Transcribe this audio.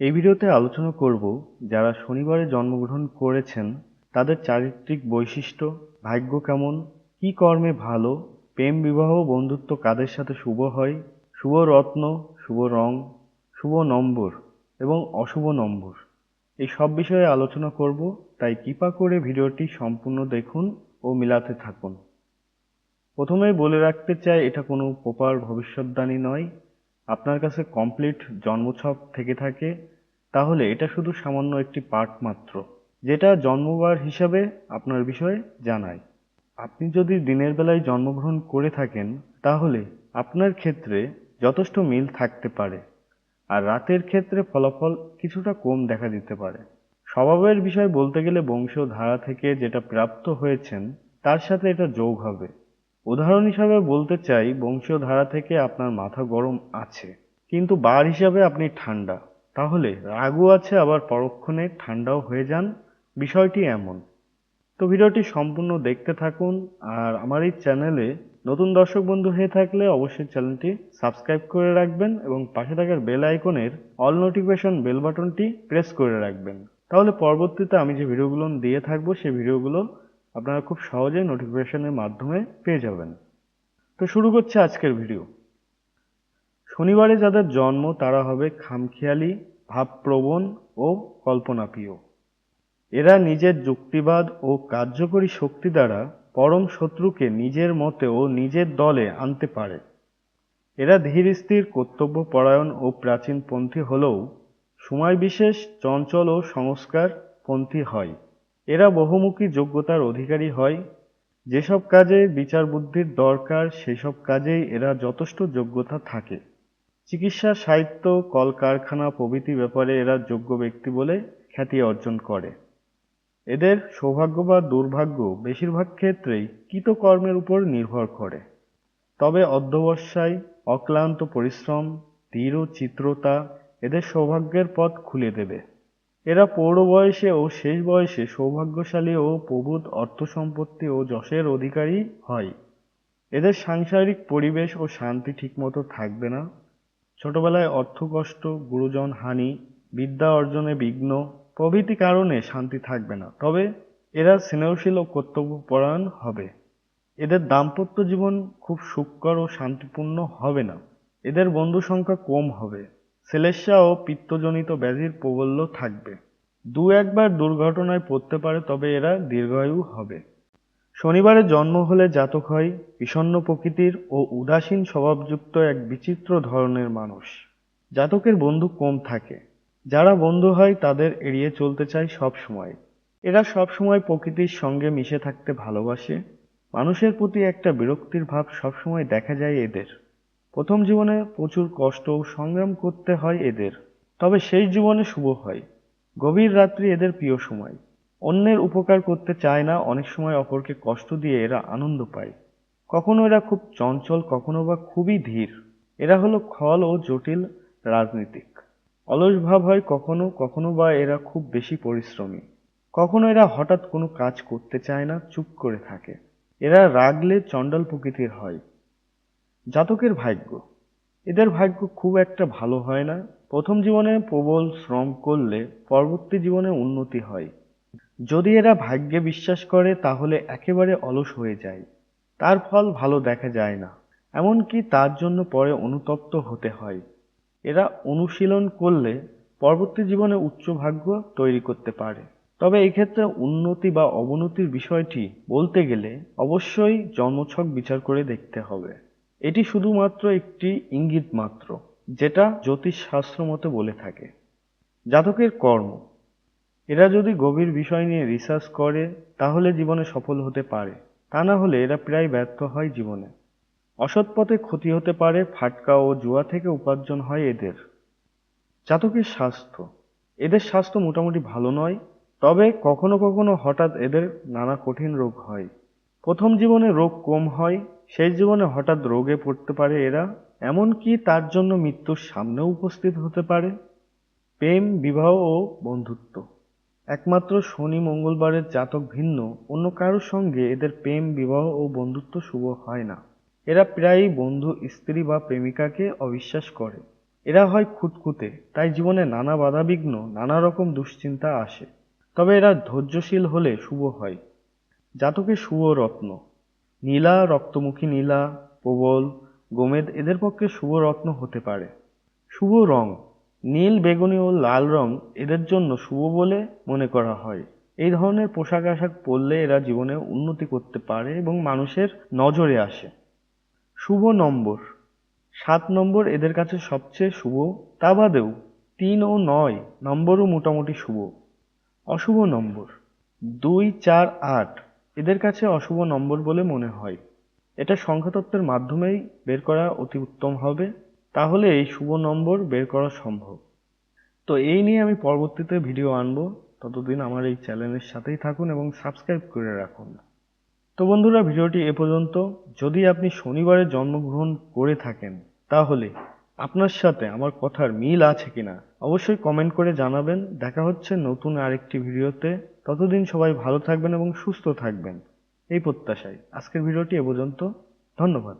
এই ভিডিওতে আলোচনা করব যারা শনিবারে জন্মগ্রহণ করেছেন, তাদের চারিত্রিক বৈশিষ্ট্য, ভাগ্য কেমন, কী কর্মে ভালো, প্রেম বিবাহ বন্ধুত্ব কাদের সাথে শুভ হয়, শুভ রত্ন, শুভ রং, শুভ নম্বর এবং অশুভ নম্বর। এই সব বিষয়ে আলোচনা করব, তাই কৃপা করে ভিডিওটি সম্পূর্ণ দেখুন ও মিলাতে থাকুন। প্রথমেই বলে রাখতে চাই, এটা কোনো প্রপার ভবিষ্যৎবাণী নয়। আপনার কাছে কমপ্লিট জন্মছক থেকে থাকে, তাহলে এটা শুধু সামান্য একটি পার্ট মাত্র, যেটা জন্মবার হিসাবে আপনার বিষয়ে জানায়। আপনি যদি দিনের বেলায় জন্মগ্রহণ করে থাকেন, তাহলে আপনার ক্ষেত্রে যথেষ্ট মিল থাকতে পারে, আর রাতের ক্ষেত্রে ফলাফল কিছুটা কম দেখা দিতে পারে। স্বভাবের বিষয় বলতে গেলে বংশীয় ধারা থেকে যেটা প্রাপ্ত হয়েছেন, তার সাথে এটা যোগ হবে। উদাহরণ হিসাবে বলতে চাই বংশীয় ধারা থেকে আপনার মাথা গরম আছে, কিন্তু বার হিসাবে আপনি ঠান্ডা। তাহলে রাগও আছে, আবার পরক্ষণে ঠান্ডাও হয়ে যান। বিষয়টি এমন। তো ভিডিওটি সম্পূর্ণ দেখতে থাকুন, আর আমার এই চ্যানেলে নতুন দর্শক বন্ধু হয়ে থাকলে অবশ্যই চ্যানেলটি সাবস্ক্রাইব করে রাখবেন এবং পাশে থাকার বেল আইকনের অল নোটিফিকেশন বেল বাটনটি প্রেস করে রাখবেন। তাহলে পরবর্তীতে আমি যে ভিডিওগুলো দিয়ে থাকব, সেই ভিডিওগুলো আপনারা খুব সহজেই নোটিফিকেশনের মাধ্যমে পেয়ে যাবেন। তো শুরু করছে আজকের ভিডিও শনিবারে যাদের জন্ম, তারা হবে খামখেয়ালি, ভাবপ্রবণ ও কল্পনাপ্রিয়। এরা নিজের যুক্তিবাদ ও কার্যকরী শক্তি দ্বারা পরম শত্রুকে নিজের মতে ও নিজের দলে আনতে পারে। এরা ধীর স্থির কর্তব্যপরায়ণ ও প্রাচীনপন্থী হলেও সময় বিশেষ, চঞ্চল ও সংস্কারপন্থী হয়। এরা বহুমুখী যোগ্যতার অধিকারী হয়। যেসব কাজে বিচার বুদ্ধির দরকার, সেসব কাজেই এরা যথেষ্ট যোগ্যতা থাকে। চিকিৎসা, সাহিত্য, কলকারখানা প্রভৃতি ব্যাপারে এরা যোগ্য ব্যক্তি বলে খ্যাতি অর্জন করে। এদের সৌভাগ্য বা দুর্ভাগ্য বেশিরভাগ ক্ষেত্রেই কৃতকর্মের উপর নির্ভর করে। তবে অধ্যবসায়, অক্লান্ত পরিশ্রম দৃঢ় চিত্রতা এদের সৌভাগ্যের পথ খুলে দেবে। এরা পৌর বয়সে ও শেষ বয়সে সৌভাগ্যশালী ও প্রভূত অর্থ সম্পত্তি ও যশের অধিকারী হয়। এদের সাংসারিক পরিবেশ ও শান্তি ঠিকমতো থাকবে না। ছোটবেলায় অর্থকষ্ট, গুরুজন হানি, বিদ্যা অর্জনে বিঘ্ন প্রভৃতি কারণে শান্তি থাকবে না। তবে এরা স্নেহশীল ও কর্তব্যপরায়ণ হবে। এদের দাম্পত্য জীবন খুব সুখকর ও শান্তিপূর্ণ হবে না। এদের বন্ধু সংখ্যা কম হবে। সেলেসা ও পিত্তজনিত ব্যাধির প্রবল্য থাকবে। দু একবার দুর্ঘটনায় পড়তে পারে, তবে এরা দীর্ঘায়ু হবে। শনিবারে জন্ম হলে জাতক হয়, বিষণ্ণ প্রকৃতির ও উদাসীন স্বভাবযুক্ত এক বিচিত্র ধরনের মানুষ। জাতকের বন্ধু কম থাকে। যারা বন্ধু হয়, তাদের এড়িয়ে চলতে চায় সব সময়। এরা সব সময় প্রকৃতির সঙ্গে মিশে থাকতে ভালোবাসে। মানুষের প্রতি একটা বিরক্তির ভাব সবসময় দেখা যায় এদের। প্রথম জীবনে প্রচুর কষ্ট ও সংগ্রাম করতে হয় এদের। তবে শেষ জীবনে শুভ হয়। গভীর রাত্রি এদের প্রিয় সময়। অন্যের উপকার করতে চায় না, অনেক সময় অপরকে কষ্ট দিয়ে এরা আনন্দ পায়। কখনো এরা খুব চঞ্চল, কখনো বা খুবই ধীর। এরা হলো খল ও জটিল রাজনীতিক। অলস ভাব হয় কখনো কখনো বা এরা খুব বেশি পরিশ্রমী। কখনো এরা হঠাৎ কোনো কাজ করতে চায় না, চুপ করে থাকে। এরা রাগলে চণ্ডাল প্রকৃতির হয়। জাতকের ভাগ্য। এদের ভাগ্য খুব একটা ভালো হয় না। প্রথম জীবনে প্রবল শ্রম করলে পরবর্তী জীবনে উন্নতি হয়। যদি এরা ভাগ্যে বিশ্বাস করে, তাহলে একেবারে অলস হয়ে যায়। তার ফল ভালো দেখা যায় না। এমনকি তার জন্য পরে অনুতপ্ত হতে হয়। এরা অনুশীলন করলে পরবর্তী জীবনে উচ্চ ভাগ্য তৈরি করতে পারে। তবে এক্ষেত্রে উন্নতি বা অবনতির বিষয়টি বলতে গেলে অবশ্যই জন্মছক বিচার করে দেখতে হবে। এটি শুধুমাত্র একটি ইঙ্গিত মাত্র, যেটা জ্যোতিষ শাস্ত্র মতে বলে থাকে। জাতকের কর্ম। এরা যদি গভীর বিষয় নিয়ে রিসার্চ করে, তাহলে জীবনে সফল হতে পারে। তা না হলে এরা প্রায় ব্যর্থ হয় জীবনে। অসৎ পথে ক্ষতি হতে পারে, ফাটকা ও জুয়া থেকে উপার্জন হয় এদের। জাতকের স্বাস্থ্য। এদের স্বাস্থ্য মোটামুটি ভালো নয়, তবে কখনো কখনো হঠাৎ এদের নানা কঠিন রোগ হয়। প্রথম জীবনে রোগ কম হয়, শেষ জীবনে হঠাৎ রোগে পড়তে পারে এরা, এমনকি তার জন্য মৃত্যুর সামনেও উপস্থিত হতে পারে। প্রেম, বিবাহ ও বন্ধুত্ব। একমাত্র শনি মঙ্গলবারের জাতক ভিন্ন, অন্য কারোর সঙ্গে এদের প্রেম, বিবাহ ও বন্ধুত্ব শুভ হয় না। এরা প্রায়ই বন্ধু, স্ত্রী বা প্রেমিকাকে অবিশ্বাস করে। এরা হয় খুঁতখুঁতে, তাই জীবনে নানা বাধাবিঘ্ন, নানা রকম দুশ্চিন্তা আসে। তবে এরা ধৈর্যশীল হলে শুভ হয়। জাতকে শুভ রত্ন নীলা, রক্তমুখী নীলা, প্রবল, গোমেদ এদের পক্ষে শুভ রত্ন হতে পারে। শুভ রং। নীল, বেগুনি ও লাল রং এদের জন্য শুভ বলে মনে করা হয়। এই ধরনের পোশাক আশাক পরলে এরা জীবনে উন্নতি করতে পারে এবং মানুষের নজরে আসে। শুভ নম্বর। সাত নম্বর এদের কাছে সবচেয়ে শুভ, তা বাদেও তিন ও নয় নম্বরও মোটামুটি শুভ। অশুভ নম্বর। দুই, চার, আট। এদের কাছে অশুভ নম্বর বলে মনে হয়। এটা সংখ্যাতত্ত্বের মাধ্যমেই বের করা অতি উত্তম হবে। তাহলে এই শুভ নম্বর বের করা সম্ভব। তো এই নিয়ে আমি পরবর্তীতে ভিডিও আনব। ততদিন আমার এই চ্যানেলের সাথেই থাকুন এবং সাবস্ক্রাইব করে রাখুন। তো বন্ধুরা, ভিডিওটি এ পর্যন্ত। যদি আপনি শনিবারে জন্মগ্রহণ করে থাকেন, তাহলে আপনার সাথে আমার কথার মিল আছে কিনা অবশ্যই কমেন্ট করে জানাবেন। দেখা হচ্ছে নতুন আরেকটি ভিডিওতে। ততদিন সবাই ভালো থাকবেন এবং সুস্থ থাকবেন। এই প্রত্যাশায়। আজকের ভিডিওটি এ পর্যন্ত। ধন্যবাদ।